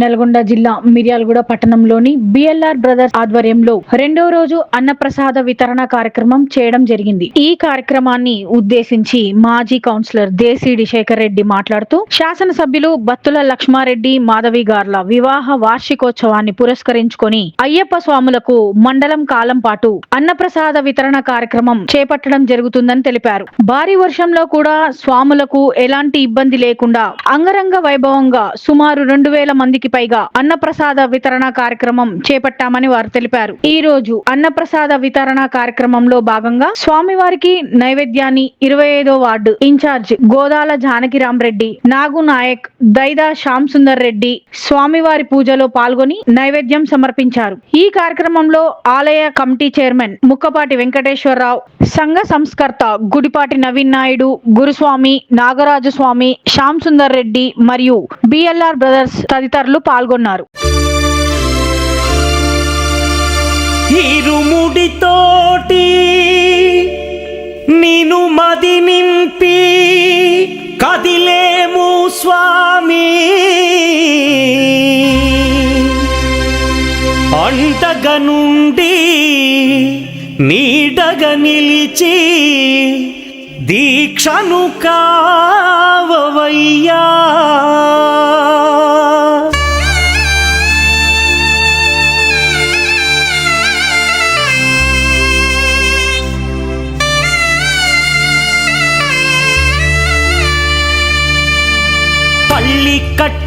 నల్గొండ జిల్లా మిర్యాలగూడ పట్టణంలోని BLR brothers ఆధ్వర్యంలో రెండో రోజు అన్నప్రసాద వితరణ కార్యక్రమం చేయడం జరిగింది. ఈ కార్యక్రమాన్ని ఉద్దేశించి మాజీ కౌన్సిలర్ దేశిడి శేఖర్ రెడ్డి మాట్లాడుతూ శాసనసభ్యులు బత్తుల లక్ష్మారెడ్డి మాధవి గార్ల వివాహ వార్షికోత్సవాన్ని పురస్కరించుకొని అయ్యప్ప స్వాములకు మండలం కాలం పాటు అన్నప్రసాద వితరణ కార్యక్రమం చేపట్టడం జరుగుతుందని తెలిపారు. భారీ వర్షంలో కూడా స్వాములకు ఎలాంటి ఇబ్బంది లేకుండా అంగరంగ వైభవంగా సుమారు రెండు వేల మందికి పైగా అన్నప్రసాద వితరణ కార్యక్రమం చేపట్టామని వారు తెలిపారు. ఈ రోజు అన్నప్రసాద వితరణ కార్యక్రమంలో భాగంగా స్వామివారికి నైవేద్యాన్ని ఇరవై ఐదో వార్డు ఇన్ఛార్జ్ గోదాల జానకిరాం రెడ్డి నాగు నాయక్ దైదా శ్యామ్ సుందర్ రెడ్డి స్వామివారి పూజలో పాల్గొని నైవేద్యం సమర్పించారు. ఈ కార్యక్రమంలో ఆలయ కమిటీ చైర్మన్ ముక్కపాటి వెంకటేశ్వరరావు సంఘ సంస్కర్త గుడిపాటి నవీన్ నాయుడు గురుస్వామి నాగరాజు స్వామి శ్యామ్ సుందర్ రెడ్డి మరియు బిఎల్ఆర్ బ్రదర్స్ తదితరులు పాల్గొన్నారు. ఇరుముడితోటి నిను మది నింపి కదిలేము స్వామి. అంటగనుండి నీడగ నిలిచి దీక్షను కావవయ్యా.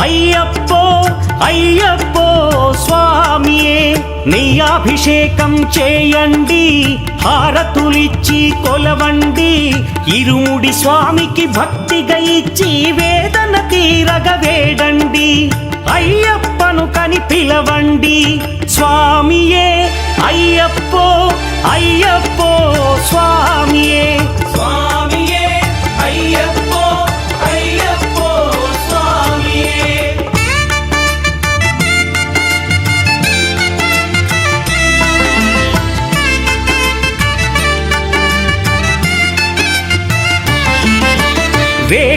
అయ్యప్పో అయ్యప్పో స్వామియే నీ అభిషేకం చేయండి హారతులిచ్చి కొలవండి ఇరుముడి స్వామికి భక్తిగైచ్చి వేదన తీరగ వేడండి అయ్యప్పను కని పిలవండి స్వామియే అయ్యప్పో అయ్యప్పో స్వామియే.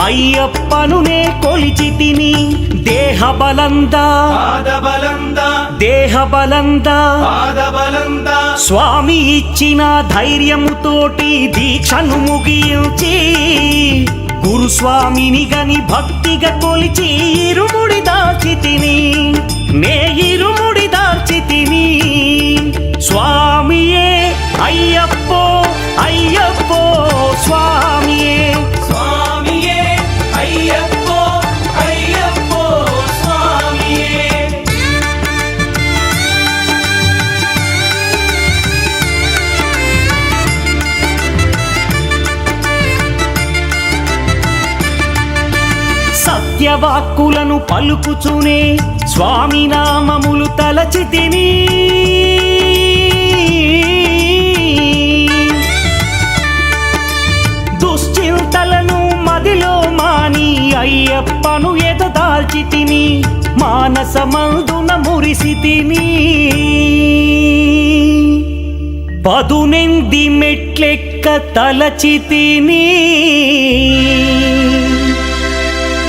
అయ్యప్పను నే కొలిచి తిని దేహ బలందా దేహ బలందా స్వామి ఇచ్చిన ధైర్యముతోటి దీక్షను ముగించి గురుస్వామిని గని భక్తిగా కొలిచి ఇరుముడి దాచి తిని పలుకుచునే స్వామి నామములు తలచితిని దుశ్చింతలను మదిలో మాని అయ్యప్పను ఎదదాల్చి తిని మానసమందున మురిసి తిని. పదునెంది మెట్లెక్క తలచితిని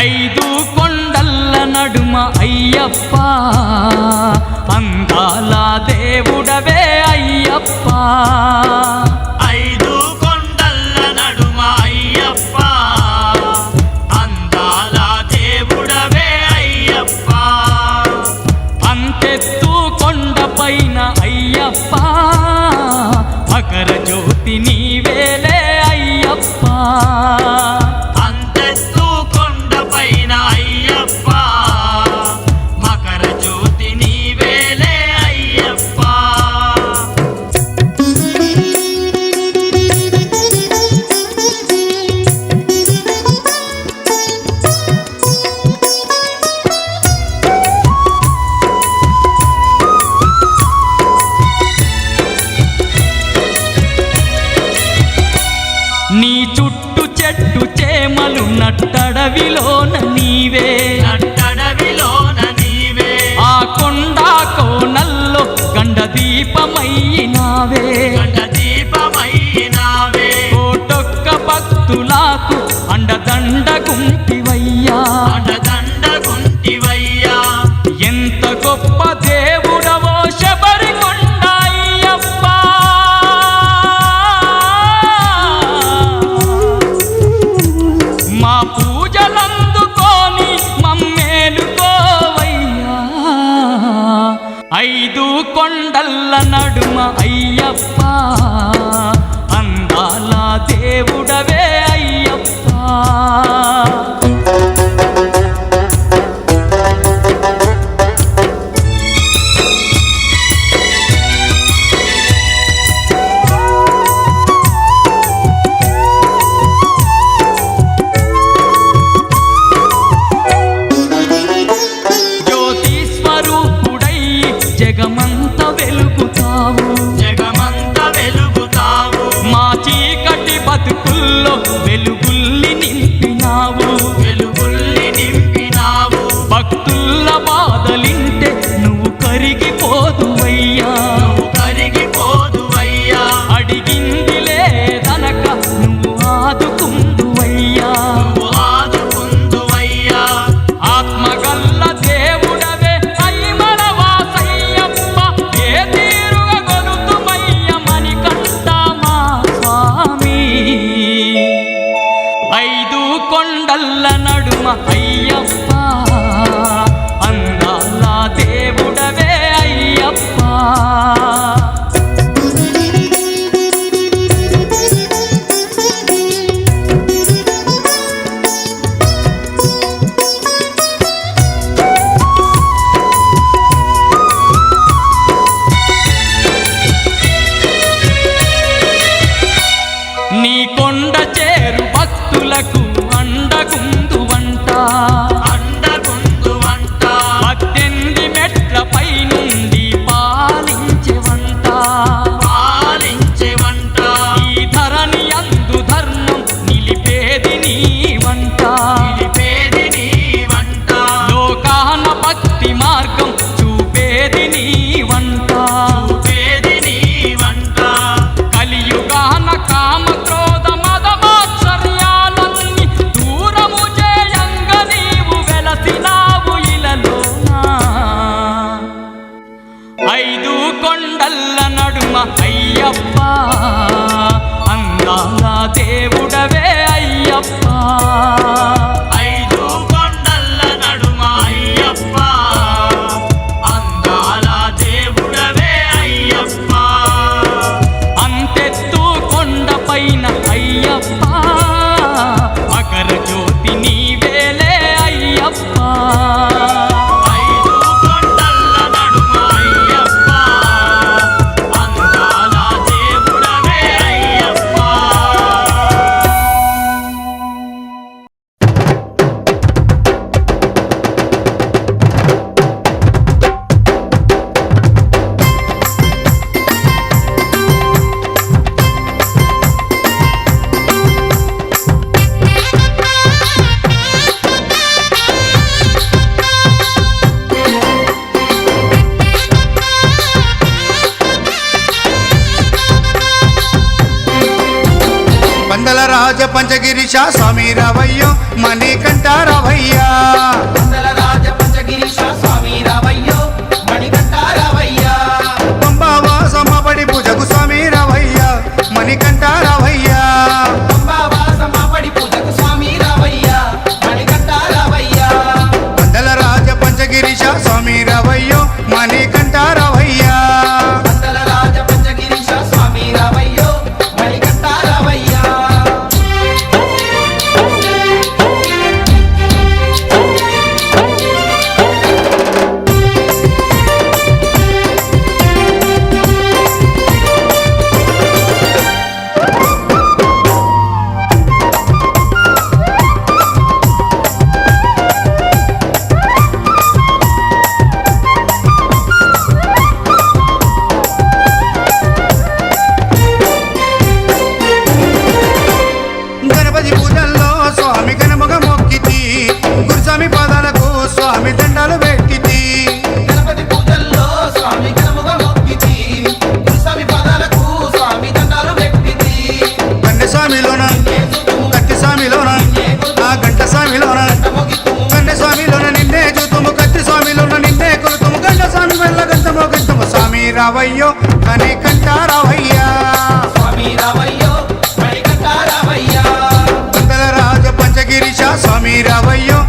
ఐదు కొండల్ల నడుమ అయ్యప్ప. అందాల దేవుడవే అయ్యప్ప. అండగుంటివయ్యా అండదండగుంటివయ్యా ఎంత గొప్ప దేవుడవో శబరి మా పూజలందుకొని మమ్మేలుకోవయ్యా. ఐదు కొండల్ల నడుమ అయ్యప్పా. నడుమ అయ్యప్ప. కళ్ళ నడుమ అయ్యప్ప. అందాల దేవుడవే అయ్యప్ప. కందల రాజ పంచగిరిషా స్వామి రవయ్య మణికంఠ రవయ్య. కందల రాజ స్వామి దండాలు పెట్టి గణపతి పూజల్లో స్వామి ఘనముగా స్వామి రావయ్యో కనే కంట రావయ్యా. స్వామి రావయ్యో కనే స్వామి రావయ్యో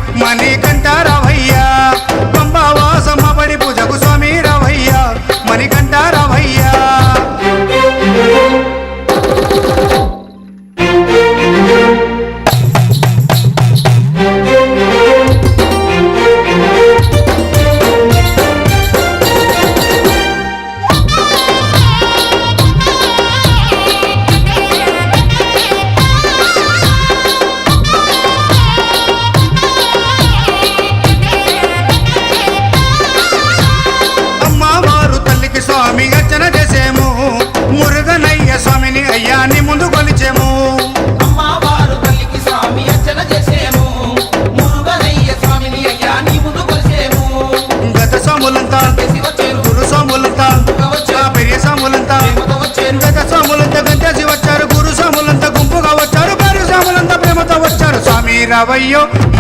రావయ్యో